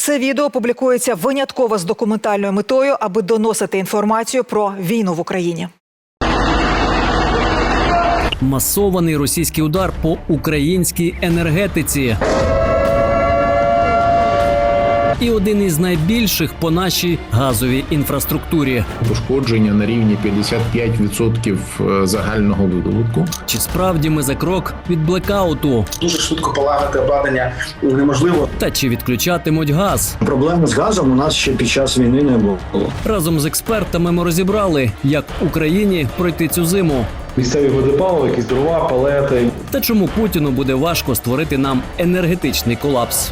Це відео публікується винятково з документальною метою, аби доносити інформацію про війну в Україні. Масований російський удар по українській енергетиці. І один із найбільших по нашій газовій інфраструктурі. пошкодження на рівні 55% загального видобутку. Чи справді ми за крок від блекауту? дуже швидко полагати обладнання неможливо. Та чи відключатимуть газ? Проблеми з газом у нас ще під час війни не було. Разом з експертами ми розібрали, як Україні пройти цю зиму. Місцеві види палива, якісь дрова, палети. Та чому Путіну буде важко створити нам енергетичний колапс?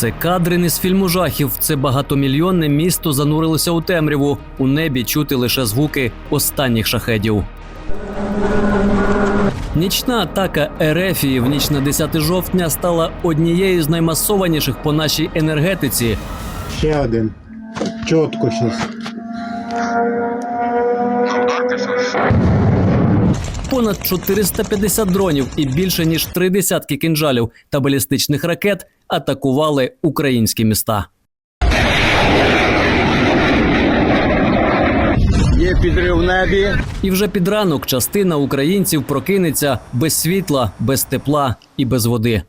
Це кадри не з фільму жахів. Це багатомільйонне місто занурилося у темряву. У небі чути лише звуки останніх шахедів. Нічна атака Ерефії в ніч на 10 жовтня стала однією з наймасованіших по нашій енергетиці. Ще один. Чітко щось. Понад 450 дронів і більше ніж три десятки кінжалів та балістичних ракет атакували українські міста. Є підрив в небі. І вже під ранок частина українців прокинеться без світла, без тепла і без води.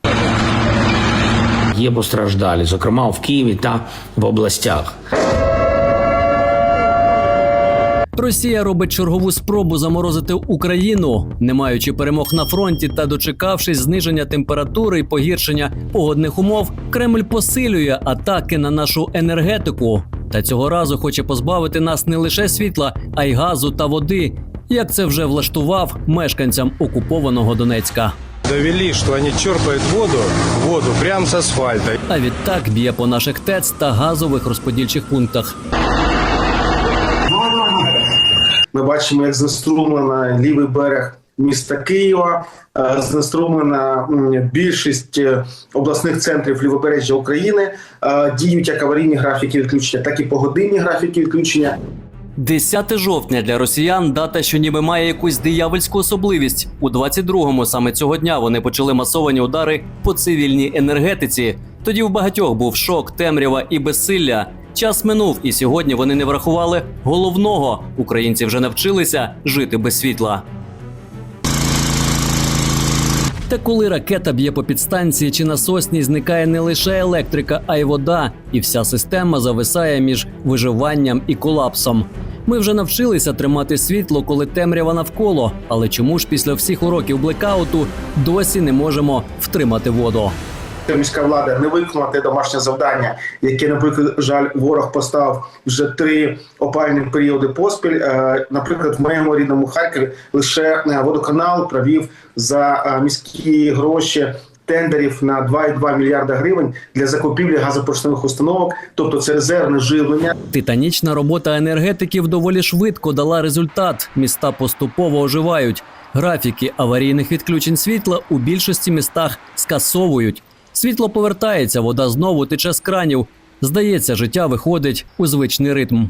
Є постраждалі, зокрема в Києві та в областях. Росія робить чергову спробу заморозити Україну, не маючи перемог на фронті та дочекавшись зниження температури і погіршення погодних умов, Кремль посилює атаки на нашу енергетику. Та цього разу хоче позбавити нас не лише світла, а й газу та води. Як це вже влаштував мешканцям окупованого Донецька. Довели, що вони черпають воду, воду прямо з асфальта. А відтак б'є по наших ТЕЦ та газових розподільчих пунктах. Ми бачимо, як знеструмлено лівий берег міста Києва, е, знеструмлена більшість е, обласних центрів лівобережжя України. Е, Діють як аварійні графіки відключення, так і погодинні графіки відключення. 10 жовтня для росіян дата, що ніби має якусь диявольську особливість. У 22-му саме цього дня вони почали масовані удари по цивільній енергетиці. Тоді в багатьох був шок, темрява і безсилля. Час минув, і сьогодні вони не врахували головного. Українці вже навчилися жити без світла. Та коли ракета б'є по підстанції чи насосній, зникає не лише електрика, а й вода, і вся система зависає між виживанням і колапсом. Ми вже навчилися тримати світло, коли темрява навколо. Але чому ж після всіх уроків блекауту досі не можемо втримати воду? Міська влада не виконала те домашнє завдання, яке, наприклад, жаль, ворог постав вже три опальні періоди поспіль. Е, Наприклад, в моєму рідному Харкові лише е, водоканал провів за е, міські гроші. Тендерів на 2,2 мільярда гривень для закупівлі газопоршневих установок, тобто це резервне живлення. Титанічна робота енергетиків доволі швидко дала результат. Міста поступово оживають. Графіки аварійних відключень світла у більшості містах скасовують. Світло повертається, вода знову тече з кранів. Здається, життя виходить у звичний ритм.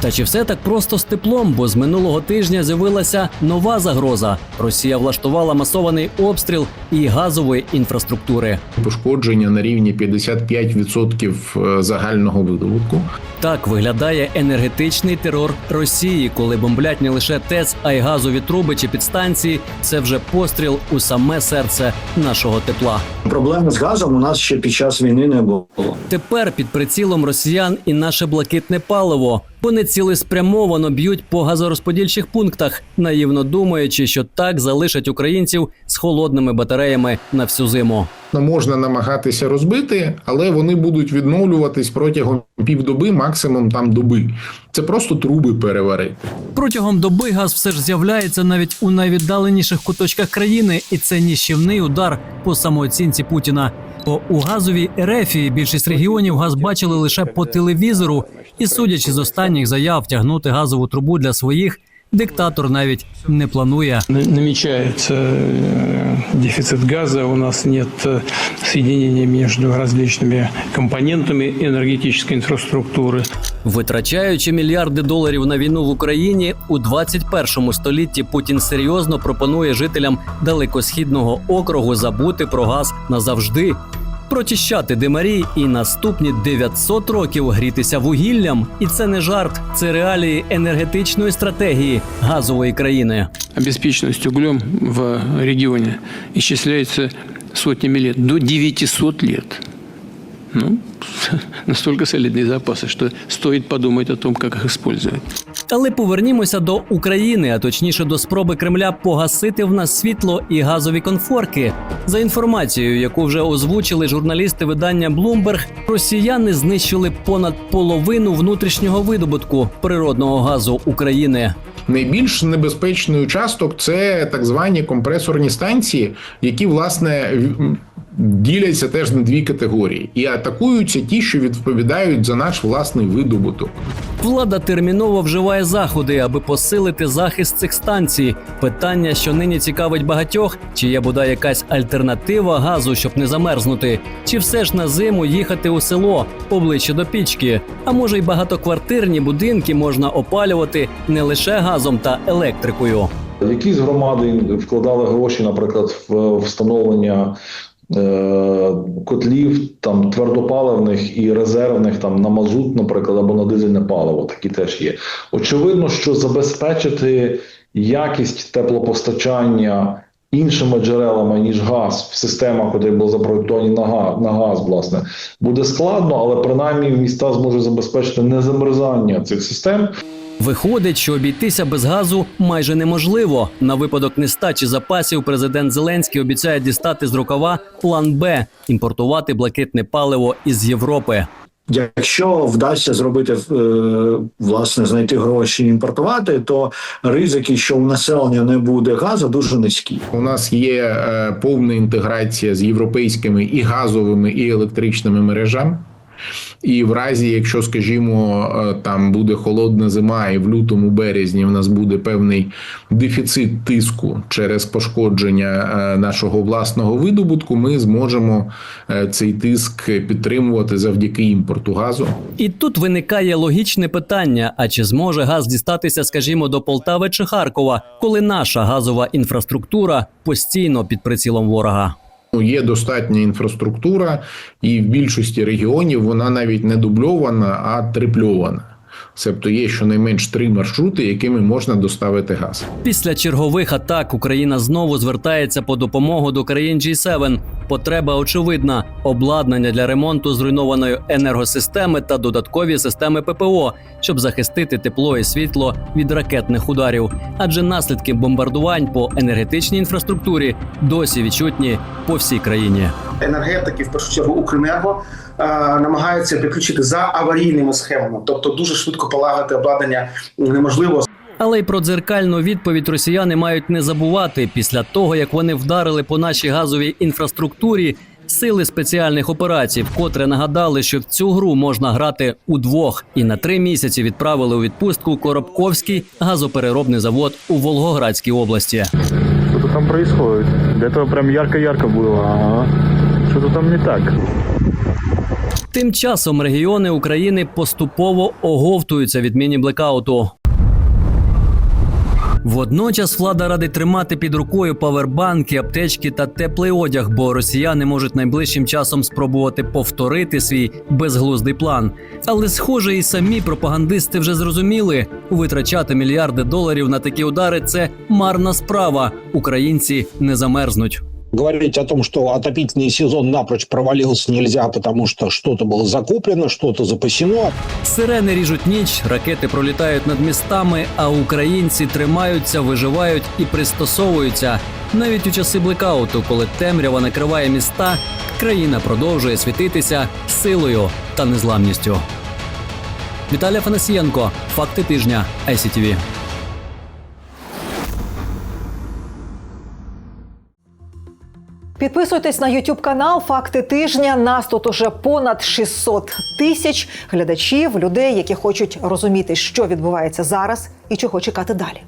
Та чи все так просто з теплом? Бо з минулого тижня з'явилася нова загроза. Росія влаштувала масований обстріл і газової інфраструктури. Пошкодження на рівні 55% загального видобутку. Так виглядає енергетичний терор Росії, коли бомблять не лише ТЕЦ, а й газові труби чи підстанції. Це вже постріл у саме серце нашого тепла. Проблеми з газом у нас ще під час війни не було. Тепер під прицілом росіян і наше блакитне паливо. Вони цілеспрямовано б'ють по газорозподільчих пунктах, наївно думаючи, що так залишать українців з холодними батареями на всю зиму. Ну, можна намагатися розбити, але вони будуть відновлюватись протягом півдоби, максимум там доби. Це просто труби переварити. Протягом доби газ все ж з'являється навіть у найвіддаленіших куточках країни, і це ніщівний удар по самооцінці Путіна. Бо у газовій ерефії більшість регіонів газ бачили лише по телевізору, і судячи з останніх заяв тягнути газову трубу для своїх, диктатор навіть не планує. намечается э, дефицит газа, у нас нет э, соединения между различными компонентами энергетической инфраструктуры. Витрачаючи мільярди доларів на війну в Україні, у 21 столітті Путін серйозно пропонує жителям далекосхідного округу забути про газ назавжди, прочищати димарі і наступні 900 років грітися вугіллям. І це не жарт, це реалії енергетичної стратегії газової країни. Обеспеченность углем в регионе исчисляется сотнями лет, до 900 лет. Ну, настолько солидные запасы, что стоит подумать о том, как их использовать. Але повернімося до України, а точніше до спроби Кремля погасити в нас світло і газові конфорки. За інформацією, яку вже озвучили журналісти видання Bloomberg, росіяни знищили понад половину внутрішнього видобутку природного газу України. Найбільш небезпечний участок це так звані компресорні станції, які власне діляться теж на дві категорії, і атакуються ті, що відповідають за наш власний видобуток. Влада терміново вживає заходи, аби посилити захист цих станцій. Питання, що нині цікавить багатьох, чи є бодай якась альтернатива газу, щоб не замерзнути, чи все ж на зиму їхати у село поближче до пічки. А може й багатоквартирні будинки можна опалювати не лише газом та електрикою. Якісь громади вкладали гроші, наприклад, в встановлення котлів там твердопаливних і резервних там на мазут, наприклад, або на дизельне паливо. Такі теж є. Очевидно, що забезпечити якість теплопостачання іншими джерелами ніж газ в системах, які були запроєктовані на газ, на газ, власне, буде складно, але принаймні міста зможуть забезпечити незамерзання цих систем. Виходить, що обійтися без газу майже неможливо. На випадок нестачі запасів президент Зеленський обіцяє дістати з рукава план Б імпортувати блакитне паливо із Європи. Якщо вдасться зробити е, власне знайти гроші і імпортувати, то ризики, що у населення не буде газу, дуже низькі. У нас є е, повна інтеграція з європейськими і газовими, і електричними мережами. І в разі, якщо, скажімо, е, там буде холодна зима, і в лютому березні в нас буде певний дефіцит тиску через пошкодження е, нашого власного видобутку, ми зможемо е, цей тиск підтримувати завдяки імпорту газу. І тут виникає логічне питання: а чи зможе газ дістатися, скажімо, до Полтави чи Харкова, коли наша газова інфраструктура постійно під прицілом ворога? Ну, Є достатня інфраструктура, і в більшості регіонів вона навіть не дубльована, а трипльована. Себто є щонайменш три маршрути, якими можна доставити газ. Після чергових атак Україна знову звертається по допомогу до країн G7. Потреба очевидна: обладнання для ремонту зруйнованої енергосистеми та додаткові системи ППО, щоб захистити тепло і світло від ракетних ударів. Адже наслідки бомбардувань по енергетичній інфраструктурі досі відчутні по всій країні. енергетики, в першу чергу Укренерго, намагаються підключити за аварійними схемами, тобто дуже швидко полагати обладнання неможливо. Але й про дзеркальну відповідь росіяни мають не забувати після того, як вони вдарили по нашій газовій інфраструктурі. Сили спеціальних операцій вкотре нагадали, що в цю гру можна грати удвох, і на три місяці відправили у відпустку Коробковський газопереробний завод у Волгоградській області. Что-то там происходит. До этого прям ярко-ярко было. Ага. Что-то там не так. Тим часом регіони України поступово оговтуються від міні-блекауту. Водночас влада радить тримати під рукою павербанки, аптечки та теплий одяг, бо росіяни можуть найближчим часом спробувати повторити свій безглуздий план. Але, схоже, і самі пропагандисти вже зрозуміли, витрачати мільярди доларів на такі удари це марна справа. Українці не замерзнуть. Говорить о том, что отопительный сезон напрочь провалился нельзя, потому что что-то было закуплено, что-то запасено. Сирени ріжуть ніч, ракети пролітають над містами, а українці тримаються, виживають і пристосовуються. Навіть у часи блекауту, коли темрява накриває міста, країна продовжує світитися силою та незламністю. Віталій Фанасієнко, факти тижня, ICTV. Підписуйтесь на YouTube канал Факти тижня. Нас тут уже понад 600 тисяч глядачів, людей, які хочуть розуміти, що відбувається зараз і чого чекати далі.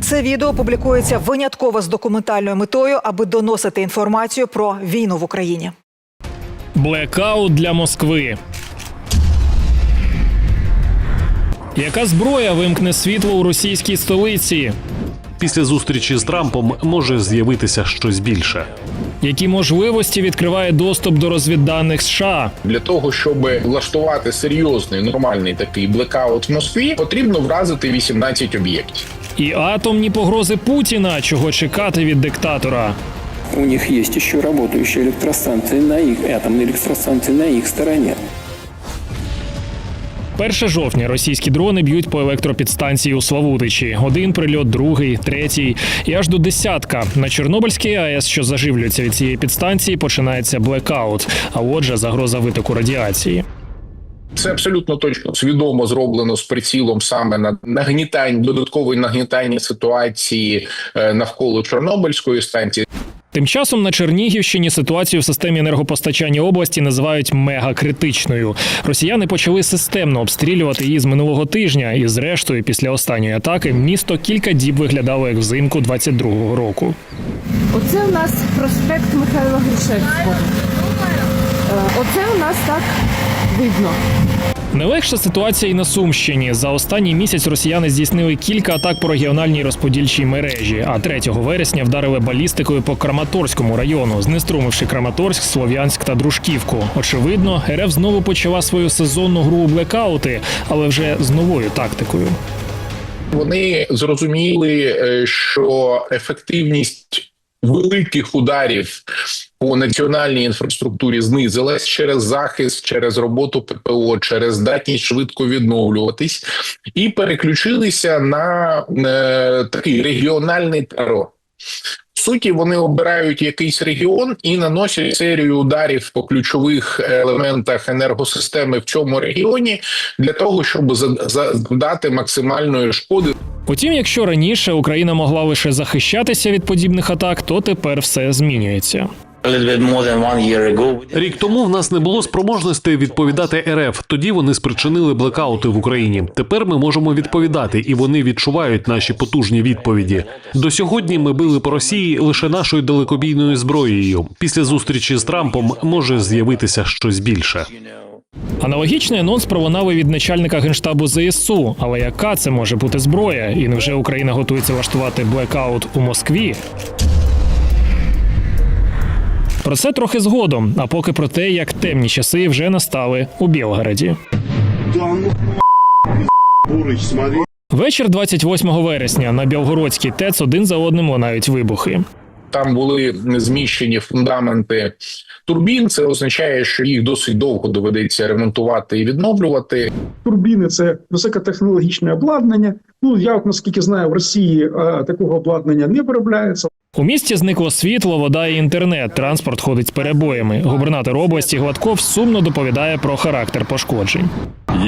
Це відео публікується винятково з документальною метою, аби доносити інформацію про війну в Україні. Блекаут для Москви. Яка зброя вимкне світло у російській столиці? Після зустрічі з Трампом може з'явитися щось більше Які можливості відкриває доступ до розвідданих США? Для того щоб влаштувати серйозний нормальний такий блекаут в Москві, потрібно вразити 18 об'єктів. І атомні погрози Путіна, чого чекати від диктатора. У них есть еще работающие электростанции на их, атомные электростанции на их стороне. 1 жовтня російські дрони б'ють по електропідстанції у Славутичі. Один прильот, другий, третій і аж до десятка. На Чорнобильській АЕС, що заживлюється від цієї підстанції, починається блекаут. А отже, загроза витоку радіації. Це абсолютно точно свідомо зроблено з прицілом саме на нагнітання додаткової нагнітання ситуації е, навколо Чорнобильської станції. Тим часом на Чернігівщині ситуацію в системі енергопостачання області називають мегакритичною. Росіяни почали системно обстрілювати її з минулого тижня, і зрештою, після останньої атаки, місто кілька діб виглядало як взимку 22-го року. Оце у нас проспект Михайла Грушевського. Е, Оце у нас так видно. Не легша ситуація і на Сумщині. За останній місяць росіяни здійснили кілька атак по регіональній розподільчій мережі. А 3 вересня вдарили балістикою по Краматорському району, знеструмивши Краматорськ, Слов'янськ та Дружківку. Очевидно, РФ знову почала свою сезонну гру у блекаути, але вже з новою тактикою. Вони зрозуміли, е, що ефективність великих ударів по національній інфраструктурі знизилась через захист, через роботу ППО, через здатність швидко відновлюватись, і переключилися на е, такий регіональний терор. В суті, вони обирають якийсь регіон і наносять серію ударів по ключових елементах енергосистеми в цьому регіоні для того, щоб за- завдати максимальної шкоди Утім, якщо раніше Україна могла лише захищатися від подібних атак, то тепер все змінюється. Рік тому в нас не було спроможності відповідати РФ. Тоді вони спричинили блекаути в Україні. Тепер ми можемо відповідати, і вони відчувають наші потужні відповіді. До сьогодні ми били по Росії лише нашою далекобійною зброєю. Після зустрічі з Трампом може з'явитися щось більше. Аналогічний анонс пролунав і від начальника генштабу ЗСУ. Але яка це може бути зброя? І невже Україна готується влаштувати блекаут у Москві? Про це трохи згодом. А поки про те, як темні часи вже настали у Білгороді. Вечір 28 вересня на Білгородській ТЕЦ один за одним лунають вибухи. Там були зміщені фундаменти турбін. Це означає, що їх досить довго доведеться ремонтувати і відновлювати. турбіни це високотехнологічне обладнання. Ну я от наскільки знаю, в Росії е, такого обладнання не виробляється. У місті зникло світло, вода і інтернет. Транспорт ходить з перебоями. Губернатор області Гладков сумно доповідає про характер пошкоджень.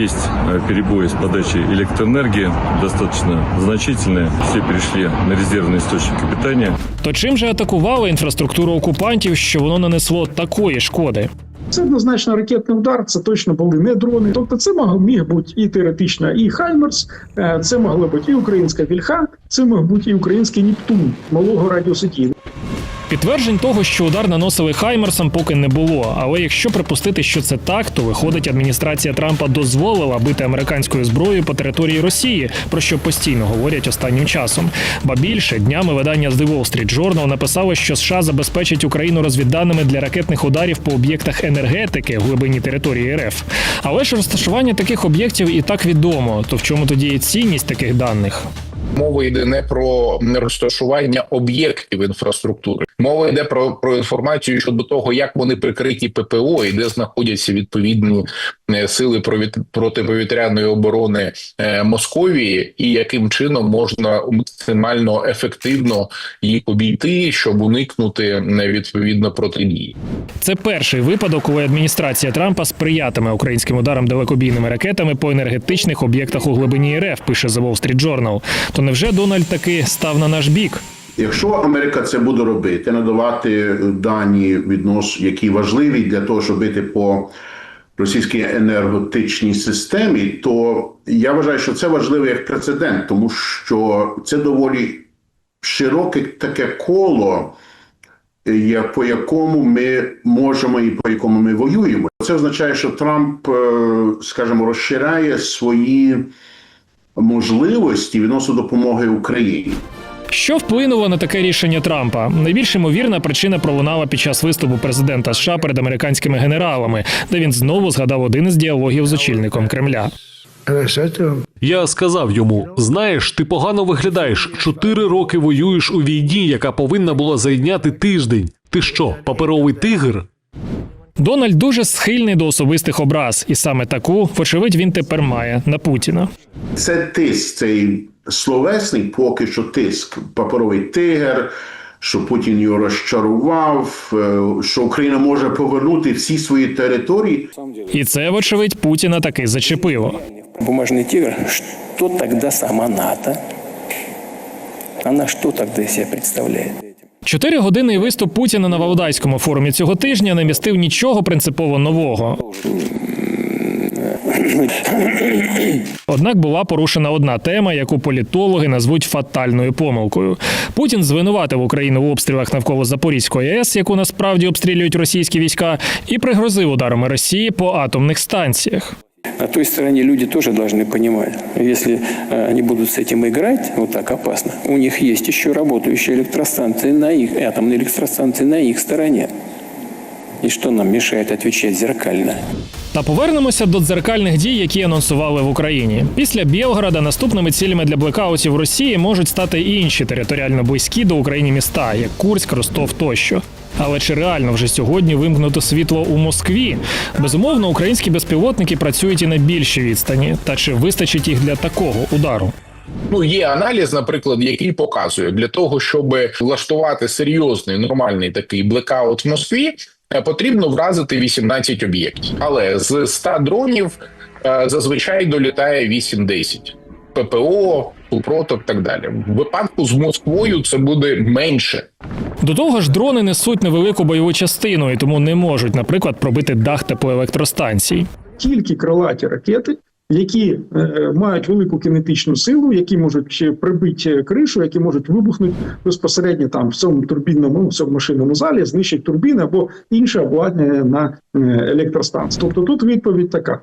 Есть э, перебои с подачей электроэнергии, достаточно значительные. Все перешли на резервные источники питания. То чим же атакували інфраструктуру окупантів, що воно нанесло такої шкоди? Це однозначно ракетний удар. Це точно були не дрони. Тобто, це мог міг бути і теоретично, і Хаймерс, е, це могла бути і українська вільха, це мог бути і український Нептун малого радіосеті. Підтверджень того, що удар наносили Хаймерсом, поки не було. Але якщо припустити, що це так, то виходить, адміністрація Трампа дозволила бити американською зброєю по території Росії, про що постійно говорять останнім часом. Ба більше днями видання The Wall Street Journal написало, що США забезпечить Україну розвідданими для ракетних ударів по об'єктах енергетики в глибині території РФ. Але ж розташування таких об'єктів і так відомо. То в чому тоді є цінність таких даних? Мова йде не про розташування об'єктів інфраструктури. Мова йде про, про інформацію щодо того, як вони прикриті ППО і де знаходяться відповідні сили провіт- протиповітряної оборони е, Московії, і яким чином можна максимально ефективно їх обійти, щоб уникнути е, відповідно протидії. Це перший випадок, коли адміністрація Трампа сприятиме українським ударам далекобійними ракетами по енергетичних об'єктах у глибині РФ, пише The Wall Street Journal. То невже Дональд таки став на наш бік? Якщо Америка це буде робити, надавати дані віднос, які важливі для того, щоб бити по російській енергетичній системі, то я вважаю, що це важливо як прецедент, тому що це доволі широке таке коло, по якому ми можемо і по якому ми воюємо. Це означає, що Трамп, е, скажімо, розширяє свої можливості відносно допомоги Україні. Що вплинуло на таке рішення Трампа? Найбільш ймовірна причина пролунала під час виступу президента США перед американськими генералами, де він знову згадав один із діалогів з очільником Кремля. Я сказав йому: знаєш, ти погано виглядаєш. Чотири роки воюєш у війні, яка повинна була зайняти тиждень. Ти що, паперовий тигр? Дональд дуже схильний до особистих образ, і саме таку, вочевидь, він тепер має на Путіна. Це тиск, цей словесний поки що тиск, паперовий тигр, що Путін його розчарував, е, що Україна може повернути всі свої території. І це, вочевидь, Путіна таки зачепило. Бумажный тигр, что тогда сама НАТО? Она что тогда из себя представляет? Чотиригодинний виступ Путіна на Валдайському форумі цього тижня не містив нічого принципово нового. Однак була порушена одна тема, яку політологи назвуть фатальною помилкою. Путін звинуватив Україну в обстрілах навколо Запорізької АЕС, яку насправді обстрілюють російські війська, і пригрозив ударами Росії по атомних станціях. На той стороне люди тоже должны понимать, если э, они будут с этим играть, вот так опасно, у них есть еще работающие электростанции на их, атомные электростанции на их стороне. И что нам мешает отвечать зеркально? Та повернемося до дзеркальних дій, які анонсували в Україні. Після Білгорода наступними цілями для блекаутів Росії можуть стати і інші територіально близькі до України міста, як Курськ, Ростов тощо. Але чи реально вже сьогодні вимкнуто світло у Москві? Безумовно, українські безпілотники працюють і на більшій відстані. Та чи вистачить їх для такого удару? Ну, є аналіз, наприклад, який показує для того, щоб влаштувати серйозний нормальний такий блекаут в Москві, потрібно вразити 18 об'єктів. Але з 100 дронів е, зазвичай долітає 8-10. ППО, супротив, так далі. В випадку з Москвою це буде менше. До того ж, дрони несуть невелику бойову частину і тому не можуть, наприклад, пробити дах теплоелектростанцій. Тільки крилаті ракети, які е, мають велику кінетичну силу, які можуть прибити кришу, які можуть вибухнути безпосередньо там в цьому турбінному в цьому машинному залі, знищить турбіни або інше обладнання на е, електростанції. Тобто тут відповідь така: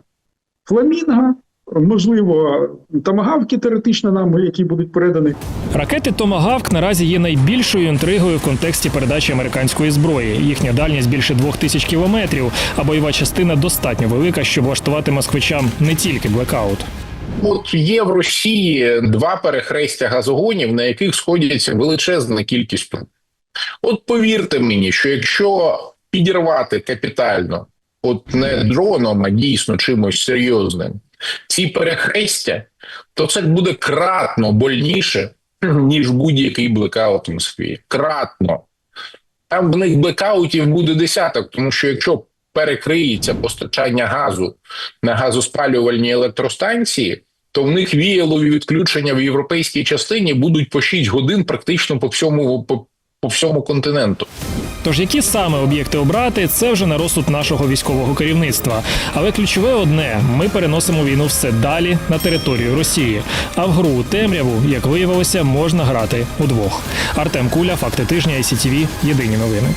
фламінга. Можливо, тамагавки теоретично нам, які будуть передані Ракети Томагавк наразі є найбільшою інтригою в контексті передачі американської зброї. Їхня дальність більше двох тисяч кілометрів, а бойова частина достатньо велика, щоб влаштувати москвичам не тільки блекаут. От є в Росії два перехрестя газогонів, на яких сходяться величезна кількість труб. От повірте мені, що якщо підірвати капітально, от не дроном, а дійсно чимось серйозним, ці перехрестя, то це буде кратно больніше, ніж будь-який блекаут в Москві. Кратно. Там в них блекаутів буде десяток, тому що якщо перекриється постачання газу на газоспалювальні електростанції, то в них віялові відключення в європейській частині будуть по 6 годин практично по всьому по, по всьому континенту. Тож які саме об'єкти обрати, це вже на розсуд нашого військового керівництва. Але ключове одне: ми переносимо війну все далі на територію Росії. А в гру у темряву, як виявилося, можна грати удвох. Артем Куля, факти тижня, ICTV, Єдині новини.